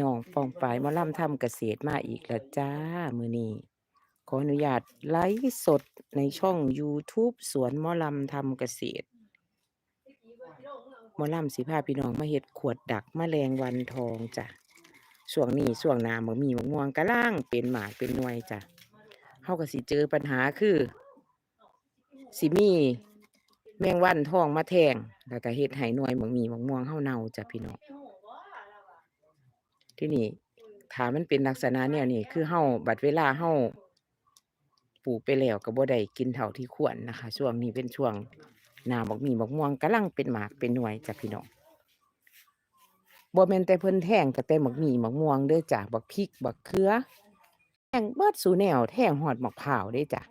น้องป้องปายมอลำทำเกษตรมาอีกล้วจ้า มือนี้ขออนุญาตไลฟ์สดในช่องยูทูบสวนมอลำทำเกษตรมอลำสิพาพี่น้องมาเฮ็ดขวดดักมแมลงวันทองจ้ะช่วงนี้ช่วงนาบักหมี่บักม่วงกำลังเป็นหมากเป็นหน่วยจ้ะเฮาก็สิเจอปัญหาคือ สิมีแมงวันทองมาแทงแล้วก็เฮ็ดให้หน่วยบักหมี่บักม่วงเฮาเน่าจ้ะพี่น้อง ที่นี่ถ้ามันเป็นลักษณะแนวนี้คือเฮาบัดเวลาเฮาปลูกไปแล้วก็บ่ได้กินเท่าที่ควรนะคะ ช่วงนี้เป็นช่วงหน้าบักหมี่บักม่วงกำลังเป็นหมากเป็นหน่วยจ้ะพี่น้องบ่แม่นแต่เพิ่นแทงก็แต่บักหมี่บักม่วงเด้อจ้ะบักพริกบักเขือแทงเบิดสู่แนว แทงฮอดมะพร้าวเด้จ้ะ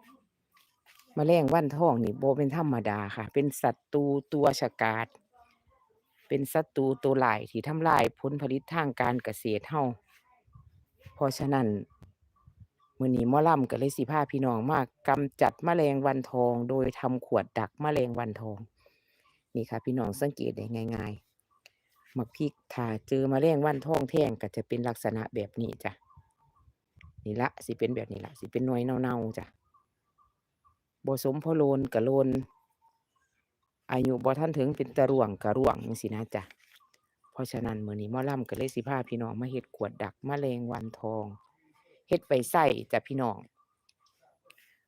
แมลงวันทองนี่บ่เป็นธรรมดาค่ะ เป็นศัตรูตัวฉกาจ เป็นศัตรูตัวร้ายที่ทำลายผลผลิตทางการเกษตรเฮาเพราะฉะนั้นมื้อนี้หมอลำก็เลยสิพาพี่น้องมากำจัดแมลงวันทองโดยทำขวดดักแมลงวันทอง นี่ค่ะ พี่น้องสังเกตได้ง่ายๆมักพริกถ้าเจอแมลงวันทองแท่งก็จะเป็นลักษณะแบบนี้จ้ะนี่ละสิเป็นแบบนี้ละสิเป็นหน่วยเน่าๆจ้ะบ่สมพอโลนก็โลน อายุบ่ทันถึงเป็นตะร่วงก็ร่วงจังซี้นะจ๊ะเพราะฉะนั้นมื้อนี้หมอลำก็เลยสิพาพี่น้องมาเฮ็ดขวดดักมะแมลงวันทองเฮ็ดไปใส่จ้ะพี่น้อง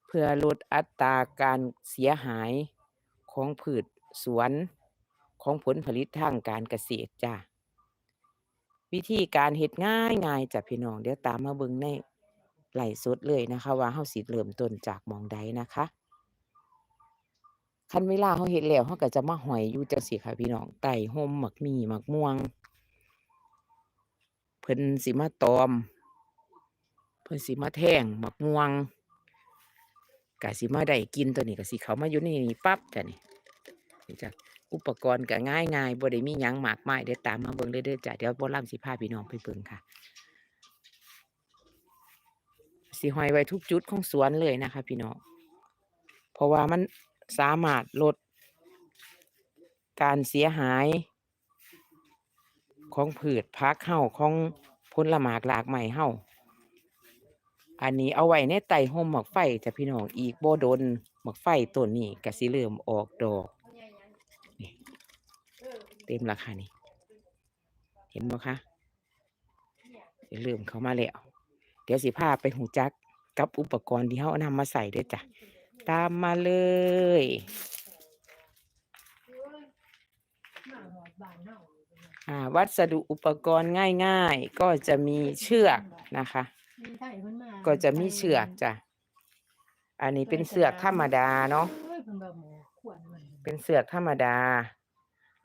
เพื่อลดอัตราการเสียหายของพืชสวนของผลผลิตทางการเกษตรจ้ะวิธีการเฮ็ดง่ายง่ายจ้ะพี่น้องเดี๋ยวตามมาเบิ่งในไลฟ์สดเลยนะคะ ว่าเฮาสิเริ่มต้นจากมองใดนะคะ คันเวลาเฮาเฮ็ดแล้วเฮาก็จะมาหอยอยู่จังซี้ค่ะ พี่น้องใต้ร่มบักมี่บักม่วง เพิ่นสิมาตอม เพิ่นสิมาแทงบักม่วงก็สิมาได้กินตัวนี้ก็สิเขามาอยู่ในนี้ปั๊บจ้ะนี่นี่จ้ะอุปกรณ์ก็ง่ายๆบ่ได้มีหยังมากมายเดี๋ยวตามมาเบิ่งเด้อจ้ะเดี๋ยวหมอลำสิพาพี่น้องไปเบิ่งค่ะสิหอยไว้ทุกจุดของสวนเลยนะคะ พี่น้องเพราะว่ามัน สามารถลดการเสียหาย ของพืชผักเฮาของผละหมากรากไม้เฮาอันนี้เอาไว้ในใต้ร่มบักไฟจะพี่น้องอีกโบดนบักไฟต้นนี้ก็สิเริ่มออกดอกเต็มแล้วค่ะนี่เห็นบ่คะสิเริ่มเข้ามาแล้ว เดี๋ยวสิพาไปรู้จักกับอุปกรณ์ที่เฮานำมาใส่ด้อจ้ะ ตามมาเลยอ่าวัสดุอุปกรณ์ง่าย ๆ ก็จะมีเชือกนะคะ ก็จะมีเชือกจ้ะ อันนี้เป็นเสือกธรรมดาเนาะ เป็นเสือกธรรมดา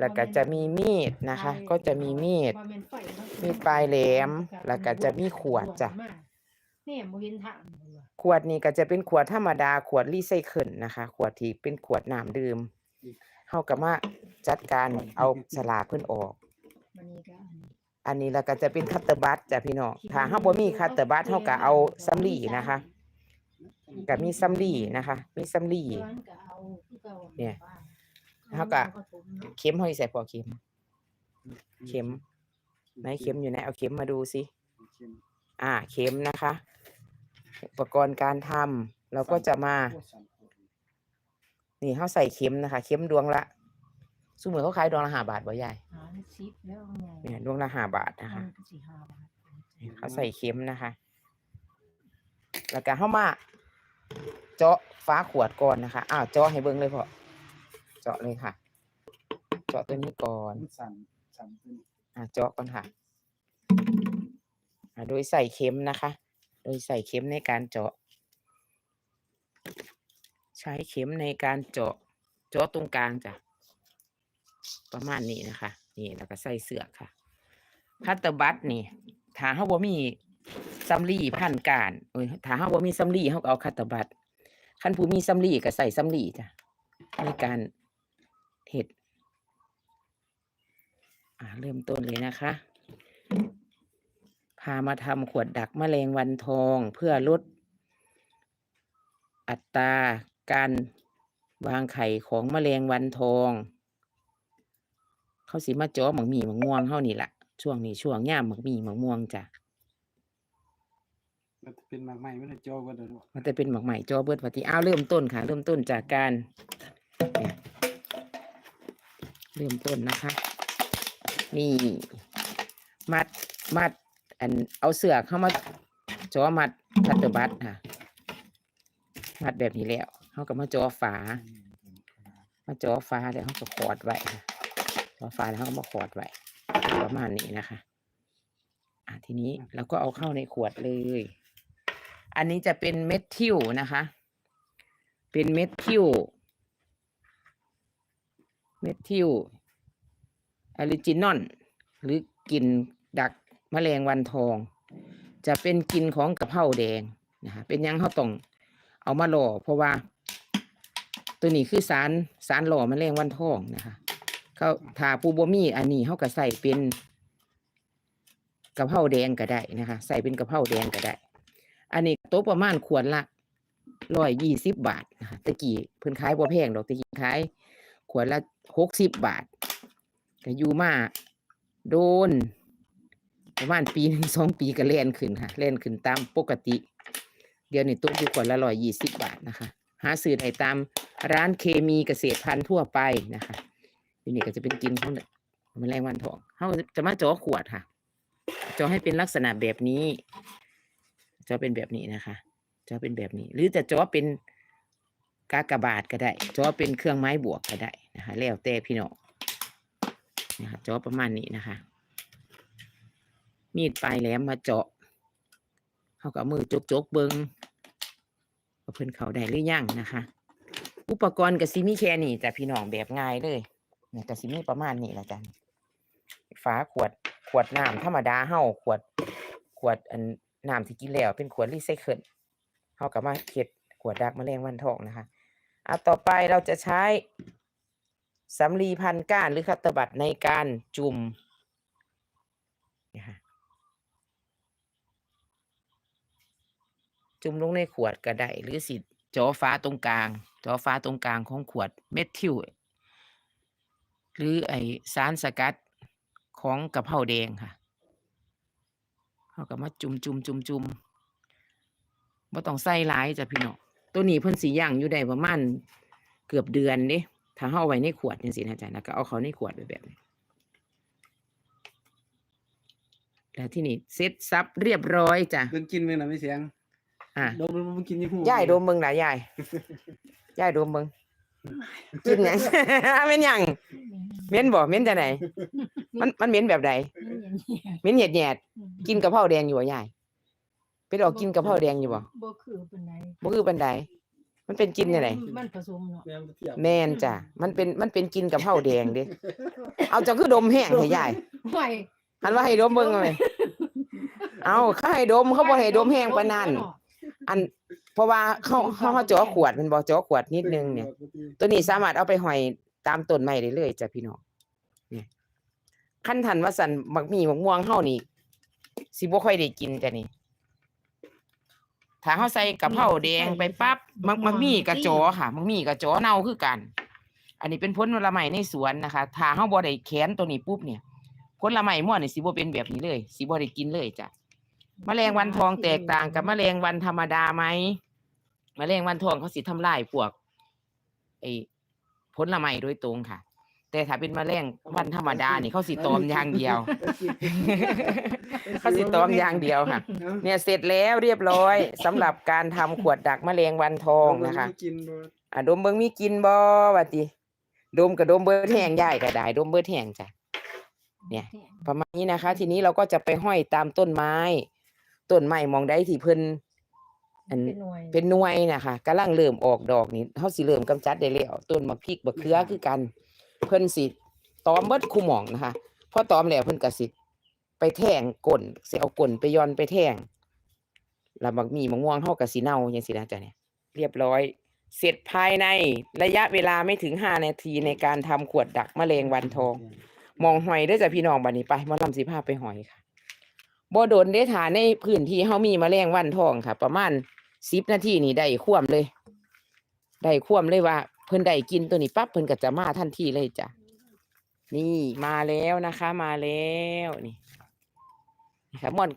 แล้วก็จะมีมีดนะคะ ก็จะมีมีด มีปลายแหลม แล้วก็จะมีขวดจ้ะแหน่บ่เห็นทางเลยว่ะ ขวดนี้ก็จะเป็นขวดธรรมดาขวดรีไซเคิลนะคะ ขวดที่เป็นขวดน้ำดื่มเฮาก็มาจัดการเอาสลากเพิ่นออก มันนี่ก็อันนี้อันนี้แล้วก็จะเป็นคัตเตอร์บัตจ้ะพี่น้องถ้าเฮาบ่มีคัตเตอร์บัตเฮาก็เอาสำลีนะคะก็มีสำลีนะคะ มีสำลีย้อนก็เอาคือเก่าเนี่ยบ้านแล้วก็อผสมเนาะเข็มเฮาสิใส่พอเข็ม เข็มไหนเข็มอยู่ไหนเอาเข็มมาดูสิ อ่า เข็มนะคะ อุปกรณ์การทำเราก็จะมา นี่เฮาใส่เข็มนะคะ เข็มดวงละซุมื้อเขาขายดวงละห้าบาทบ่ยายหาซิปแล้วเอาไงเนี่ยดวงละห้าบาทนะคะอัก็สิห้าบาทเขาใส่เข็มนะคะ แล้วก็เข้ามา เจาะฟ้าขวดก่อนนะคะ อ้าวเจาะให้เบิ้งเลยพอเจาะเลยค่ะ เจาะตัวนี้ก่อนสั่นสั่นขึ้นอะเจาะก่อนค่ะอะโดยใส่เข็มนะคะ โดยใส่เข็มในการเจาะ ใช้เข็มในการเจาะ เจาะตรงกลางจ้ะ ประมาณนี้นะคะ นี่แล้วก็ใส่เสือกค่ะคัตเตอร์บัตนี่ถ้าเฮาบ่มีสำลีพันการเอ้ยถ้าเฮาบ่มีสำลีเฮาก็เอาคัตเตอร์บัตคันผู้มีสำลีก็ใส่สำลีจ้ะในการเฮ็ดอ่าเริ่มต้นเลยนะคะ พามาทำขวดดักแมลงวันทองเพื่อลด อัตราการวางไข่ของแมลงวันทอง เขาสิมาจ้อหมังหมีหมังม่วงเฮานี่แหละช่วงนี้ช่วงย่ามมักมีมักม่วงจ้ะมันจะเป็นหมากใหม่มันจะโจอกันเด้อมันจะเป็นหมักใหม่จอเบิดวัติอ้าวเริ่มต้นค่ะ เริ่มต้นจากการเนี่ยเริ่มต้นนะคะ นี่ มัดมัด อันเอาเสือกเข้ามาจอมัดคัตเตอร์บัตค่ะมัดแบบนี้แล้วเขาก็มาจอฝา มาจอฟ้าแล้วเขาก็ขอดไว้ค่ะจอฟ้าแล้วเขาก็มาขอดไว้ประมาณนี้นะคะอะทีนี้เราก็เอาเข้าในขวดเลย อันนี้จะเป็นเม็ดทิวนะคะ เป็นเม็ดทิวเม็ดทิวออริจินอลหรือกลิ่นดัก แมลงวันทอง จะเป็นกินของกระเพราแดงนะคะเป็นยังเขาต้องเอามาหล่อเพราะว่า ตัวนี้คือสารสารหล่อแมลงวันทองนะคะเขาทาปูบมีอันนี้เขาก็ใส่เป็นกระเพราแดงก็ได้นะคะ ใส่เป็นกระเพราแดงก็ได้ อันนี้โต๊ะประมาณขวดละร้อยยี่สิบบาทนะคะตะกี้เพิ่นขายบ่แพงดอกตะกี้ขายขวดละหกสิบบาทก็อยู่มาโดน ประมาณปีหนึ่งสองปีก็เล่นขึ้นค่ะเล่นขึ้นตามปกติ เดี๋ยวนี้ตกอยู่ขวดละร้อยยี่สิบบาทนะคะ หาซื้อได้ตามร้านเคมีเกษตรพันธุ์ทั่วไปนะคะทีนี้ก็จะเป็นกินของแมลงวันทองเขาจะมาจ่อขวดค่ะจ่อให้เป็นลักษณะแบบนี้จ่อเป็นแบบนี้นะคะจ่อเป็นแบบนี้ หรือจะจ่อเป็นกากบาทก็ได้จ่อเป็นเครื่องไม้บวกก็ได้นะคะ แล้วแต่พี่น้องนะคะจ่อประมาณนี้นะคะ มีดปลายแหลมมาเจาะเขาก็เอามือจกจกๆเบิงเพิ่อนเขาได้หรือยังนะคะ อุปกรณ์กับซิมีแค่นี้แต่พี่น้องแบบง่ายเลยเนี่ยกับซิมีประมาณนี้ละจ้ะฝาขวดขวดน้ำธรรมดาเฮาขวด ขวดอันน้ำที่กินแล้วเป็นขวดรีไซเคิลเฮาก็มาเฮ็ดขวดดักแมลงวันทองนะคะอะต่อไปเราจะใช้สำลีพันก้านหรือคัตเตอร์บัตในการจุ่มนะคะ จุ่มลงในขวดก็ได้หรือสิจอฟ้าตรงกลางจอฟ้าตรงกลางของขวดเม็ดทิวหรือไอสารสกัดของกะเพราแดงค่ะเขาก็มาจุ่มจุ่มจุ่มจุ่มบ่ต้องใส่หลายจ้ะพี่น้องตัวนี้เพิ่นสีย่างอยู่ได้ประมาณเกือบเดือนเด้ถ้าเฮาเอาไว้ในขวดจังซี่นะจ๊ะแล้วก็เอาเขาในขวดไว้แบบนี้แล้วที่นี่เซ็ตซับเรียบร้อยจ้ะเพิ่นกินเลยนะไม่เสียง อะดมดมมันกินยี่ห้อยายดมเบิ่งหลายยายยายดมเบิ่งกินหยังเหม็นหยังเหม็นบ่เหม็นจะไหน มันมันเหม็นแบบใดมันอย่างเงี้ยเหม็นแหยดๆกินกะเพราแดงอยู่บ่ยายไปดอกกินกะเพราแดงอยู่บ่บ่คือเป็นไหนบ่คือปานใดมันเป็นกินจังไดมันผสมเนาะแม่มันเทียบแม่นจ้ะมันเป็นมันเป็นกินกะเพราแดงเด้เอาเจ้าคือดมแห้งให้ยายห่วยหันว่าให้ดมเบิ่งเอาไหมเอาเขาให้ดมเขาบ่ให้ดมแห้งปานนั้น อันเพราะว่าเขาเขาเขาจ่อขวดมันบ่จ่อขวดนิดนึงเนี่ย ตัวนี้สามารถเอาไปห้อยตามต้นไม้ได้เลยจ้ะพี่น้องเนี่ยขั้นทันว่าสันมักมีมักม่วงเฮานี่สิบ่ค่อยได้กินจ้ะนี่ถ้าเฮาใส่กะเพราแดงไปปั๊บมักมักมีกระจอค่ะ มักมีกระจอเน่าคือกัน อันนี้เป็นผลละไม้ในสวนนะคะถ้าเฮาบ่ได้แขนตัวนี้ปุ๊บเนี่ยผลไม้ม่วนนี่สิบ่เป็นแบบนี้เลยสิบ่ได้กินเลยจ้ะ แมลงวันทองแตกต่างกับแมลงวันธรรมดาไหมแมลงวันทองเขาสิทำลายพวกไอ้ผลไม้โดยตรงค่ะ แต่ถ้าเป็นแมลงวันธรรมดานี่เขาสิตอมอย่างเดียว เขาสิตอมอย่างเดียวค่ะ เนี่ยเสร็จแล้วเรียบร้อยสำหรับการทำขวดดักแมลงวันทองนะคะ กินบ่อะดมเบิงมีกินบ่ว่าติดมกับดมเบิดแห้งย่ายก็ได้ดมเบิดแห้งจ้ะ เนี่ย ประมาณนี้นะคะ ทีนี้เราก็จะไปห้อยตามต้นไม้ ต้นไม้มองได้ที่เพิ่นอันเป็นหน่วยเป็นหน่วยนะคะกำลังเริ่มออกดอกนี่เฮาสิเริ่มกำจัดได้แล้วต้นมะพริกบักเขือคือกัน เพิ่นสิตอมเบิดคู่หม่องนะคะพอตอมแล้วเพิ่นก็สิไปแทงก้นสิเอาก้นไปย้อนไปแทงแล้วบักมีมะม่วงเฮาก็สิเน่าจังซี่นะจ๊ะเนี่ยเรียบร้อย เสร็จภายในระยะเวลาไม่ถึงห้านาทีในการทำขวดดักแมลงวันทอง มองหอยเด้อจ้ะพี่น้องบัดนี้ไปหมาลำสิพาไปหอยค่ะ บ่โดนเด้ฐานในพื้นที่เฮามีมแมลงวันทองค่ะ ประมาณสิบนาทีนี่ได้คว่ำเลยได้คว่ำเลยว่า เพิ่นได้กินตัวนี้ปั๊บเพิ่นก็จะมาทันทีเลยจ้ะนี่มาแล้วนะคะ มาแล้วนี่ค่ะม่อน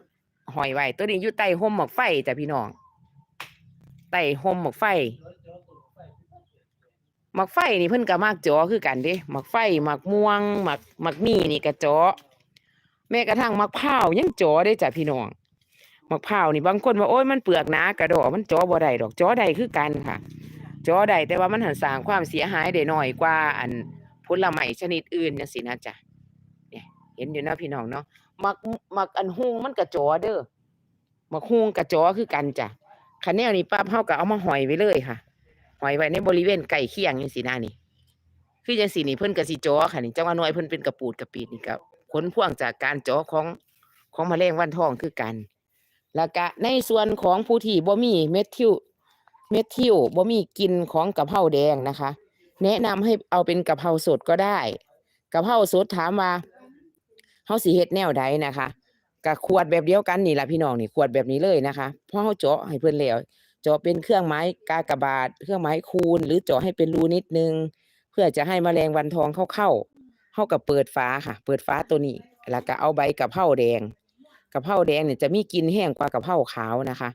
หอยไว้ตัวนี้อยู่ใต้ห่มหมอกไฟจ้ะพี่น้องใต้ห่มหมอกไฟหมอกไฟนี่เพิ่นก็มักจอคือกันเด้หมอกไฟหมากม่วงหมากหมากมีนี่ก็จอ แม้กระทั่งมากพร้าวยังจอได้จ้ะพี่น้องมากพร้าวนี่บางคนว่าโอ้ยมันเปลือกหนากระดอกมันจอบ่ได้ดอกจอได้คือกันค่ะจอได้แต่ว่ามันหันสร้างความเสียหายได้น้อยกว่าอันผลไม้ชนิดอื่นจังซี่นะจ๊ะเนี่ยเห็นอยู่นะพี่น้องเนาะมักมักอันฮุงมันก็จอเด้อมักฮุงก็จอคือกันจ้ะคันแนวนี้ปั๊บเฮาก็เอามาหอยไว้เลยค่ะหอยไว้ในบริเวณใกล้เคียงจังซี่นะนี่ คือจังซี่นี่เพิ่นก็สิจอค่ะนี่จังว่าหน่วยเพิ่นเป็นกระปูดกระปีดนี่ก็ ผลพ่วงจากการจอของของแมลงวันทองคือกัน แล้วก็ในส่วนของผู้ที่บ่มีเม็ดทิวเม็ดทิวบ่มีกินของกะเพราแดงนะคะ แนะนำให้เอาเป็นกะเพราสดก็ได้กะเพราสดถามว่าเฮาสิเฮ็ดแนวใดนะคะกะขวดแบบเดียวกันนี่ล่ะพี่น้องนี่ขวดแบบนี้เลยนะคะเพราะเฮาเจาะให้เพิ่นแล้วเจาะเป็นเครื่องไม้กากบาท เครื่องไม้คูณ หรือเจาะให้เป็นรูนิดนึง เพื่อจะให้แมลงวันทองเข้าเข้า เฮากับเปิดฝาค่ะ เปิดฝาตัวนี้ แล้วก็เอาใบกะเพราแดงกะเพราแดงเนี่ยจะมีกลิ่นแห้งกว่ากะเพราขาวนะคะ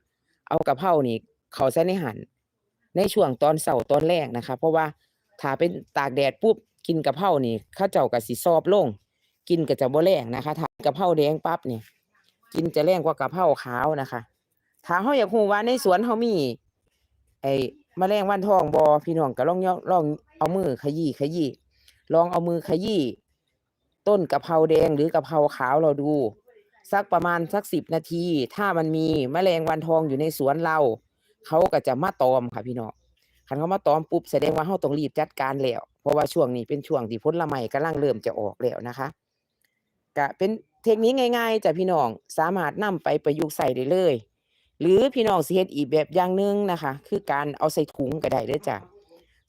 เอากะเพรานี่เขาใส่ในหั่นในช่วงตอนเสาร์ตอนแรกนะคะ เพราะว่าถ้าเป็นตากแดดปุ๊บกินกะเพรานี่ข้าเจ้าก็สิซอบลง กินก็จะบ่แรงนะคะถ้ากะเพราแดงปั๊บเนี่ย กินจะแรงกว่ากะเพราขาวนะคะ ถ้าเฮาอยากรู้ว่าในสวนเฮามี ไอ้แมลงวันทองบ่พี่น้องก็ลองย่อลองเอามือขยี้ขยี้ ลองเอามือขยี้ต้นกะเพราแดงหรือกะเพราขาวเราดู สักประมาณสักสิบนาที ถ้ามันมีแมลงวันทองอยู่ในสวนเรา เขาก็จะมาตอมค่ะพี่น้องคันเขามาตอมปุ๊บแสดงว่าเราต้องรีบจัดการแล้วเพราะว่าช่วงนี้เป็นช่วงที่ผลไม้กำลังเริ่มจะออกแล้วนะคะก็เป็นเทคนิคง่ายๆจ้ะพี่น้องสามารถนำไปประยุกต์ใส่ได้เลย หรือพี่น้องสิเฮ็ดอีกแบบอย่างหนึงนะคะ คือการเอาใส่ถุงก็ได้เด้อจ้ะ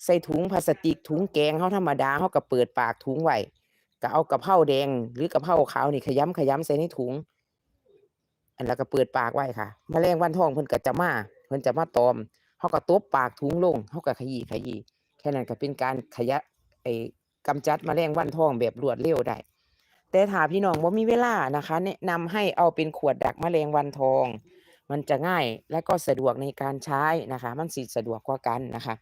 ใส่ถุงพลาสติกถุงแกงเฮาธรรมดาเฮาก็เปิดปากถุงไว้ก็เอากระเพราแดง หรือกระเพราขาวนี่ขยำขยำใส่ในถุง อันแล้วก็เปิดปากไว้ค่ะแมลงวันทองเพิ่นก็จะมาเพิ่นจะมาตอมเฮาก็ตบปากถุงลงเฮาก็ขยี้ขยี้แค่นั้นก็เป็นการขยะไอ้กำจัดแมลงวันทองแบบรวดเร็วได้แต่ถ้าพี่น้องบ่ามีเวลานะคะแนะนำให้เอาเป็นขวดดักแมลงวันทอง มันจะง่ายและก็สะดวกในการใช้นะคะ มันสิสะดวกกว่ากันนะคะ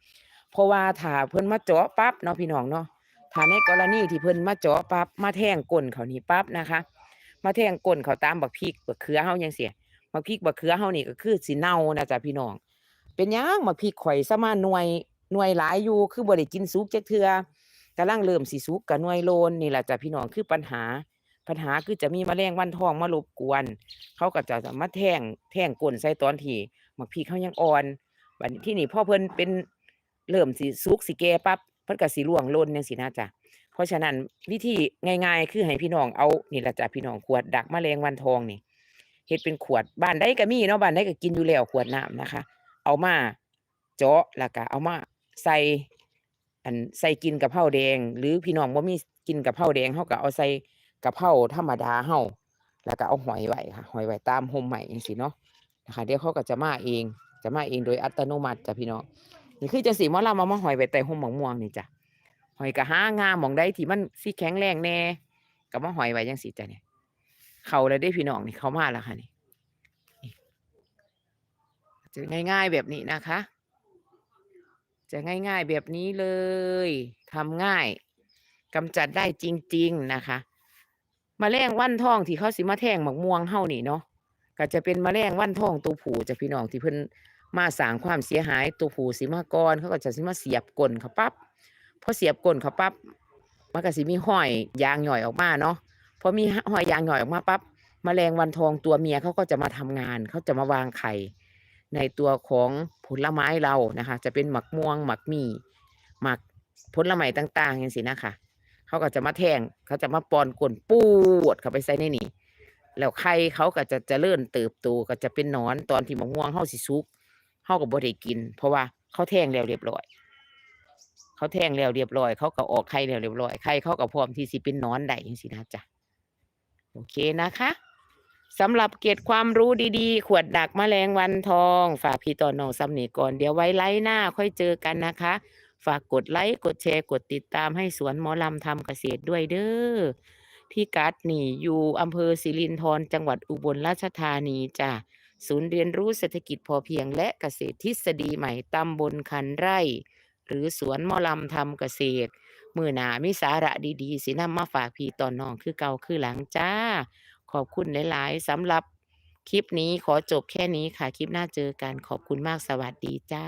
เพราะว่าถ้าเพิ่นมาเจาะปั๊บเนาะพี่น้องเนาะถ้าในกรณีที่เพิ่นมาเจาะปั๊บมาแทงก้นเขานี่ปั๊บนะคะ มาแทงก้นเขาตามบักพริกบักเขือเฮาจังซี่บักพริกบักเขือเฮานี่ก็คือสิเน่านะจ๊ะพี่น้อง เป็นยังบักพริกข่อยซะมาหน่วยหน่วยหลายอยู่คือบ่ได้กินสุกจักเทื่อกำลังเริ่มสิสุกกับหน่วยโลนนี่แหละจ้ะพี่น้องคือปัญหา ปัญหาคือจะมีมแมลงวันทองมารบกวน เขาก็จะมาแทงแทงก้นใส่ตอนที่บักพริกเขายังอ่อนบัดนี้ที่นี่พ่อเพิ่นเป็น เริ่มสิสุกสิแก่ปั๊บเพิ่นก็สิร่วงหล่นจังซี่นะจ๊ะเพราะฉะนั้นวิธีง่ายๆ คือให้พี่น้องเอานี่ละจ้ะพี่น้องขวดดักแมลงวันทองนี่เฮ็ดเป็นขวดบ้านใดก็มีเนาะบ้านใดก็กินอยู่แล้วขวดน้ำนะคะ เอามาเจาะแล้วก็เอามาใส่อันใส่กินกะเพราแดง หรือพี่น้องบ่มีกินกะเพราแดงเฮาก็เอาใส่กะเพราธรรมดาเฮาแล้วก็เอาหอยไว้ค่ะหอยไว้ตามห่มไม้จังซี่เนาะนะคะเดี๋ยวเขาก็จะมาเอง จะมาเองโดยอัตโนมัติจ้ะพี่น้อง นี่คือจังซี่หมอลำเอามาหอยไว้ใต้ห่มหมะม่วงนี่จ้ะหอยกะห้างามหมองได้ที่มันสิแข็งแรงแน่ก็มาหอยไว้จังสิจ้ะเนี่ยเขาเลยได้พี่น้องนี่เขามาแล้วค่ะนี่จะง่าย ๆแบบนี้นะคะ จะง่าย ๆแบบนี้เลยทำง่ายกำจัดได้จริง ๆนะคะมแมลงวันทองที่เขาสิมาแทงหมักม่วงเฮานี่เนาะก็จะเป็นมแมลงวันทองตัวผู้จะพี่น้องที่เพิ่น มาสร้างความเสียหายตัวผู้สิมาก่อนเขาก็จะสิมาเสียบก้นเขาปั๊บพอเสียบก้นเขาปั๊บมันก็สิมีห้อยยางหย่อยออกมาเนาะพอมีห้อยยางหย่อยออกมาปั๊บแมลงวันทองตัวเมียเขาก็จะมาทำงานเขาจะมาวางไข่ในตัวของผลไม้เรานะคะ จะเป็นหมักม่วงหมักมีหมักผลไม้ต่างๆอย่างสินะคะเขาก็จะมาแทงเขาจะมาปอนก้นปูดเข้าไปใส่ในนี่แล้วไข่เขาก็จะเจริญเติบโตก็จะเป็นนอนตอนที่หมักม่วงเขาสิสุก เขาก็บ่ได้กิน เพราะว่าเขาแทงแล้วเรียบร้อย เขาแทงแล้วเรียบร้อย เขาก็ออกไข่แล้วเรียบร้อยไข่เขาก็พร้อมที่สิเป็นนอนได้จังซี่นะจ๊ะโอเคนะคะสำหรับเกร็ดความรู้ดีๆ ขวดดักแมลงวันทอง ฝากพี่ต่อน้องซ้ำนี่ก่อน เดี๋ยวไว้ไลฟ์หน้าค่อยเจอกันนะคะ ฝากกดไลค์ กดแชร์ กดติดตามให้สวนหมอลำทำเกษตรด้วยเด้อพิกัดนี่อยู่อำเภอสิรินธรจังหวัดอุบลราชธานีจ้ะ ศูนย์เรียนรู้เศรษฐกิจพอเพียงและเกษตรทฤษฎีใหม่ตำบลคันไร่ หรือสวนมอลำทำเกษตร มือหนามิสาระดีๆสินำมาฝากพี่ตอนน้องคือเก่าคือหลังจ้า ขอบคุณหลายๆสำหรับคลิปนี้ขอจบแค่นี้ค่ะ คลิปหน้าเจอกันขอบคุณมากสวัสดีจ้า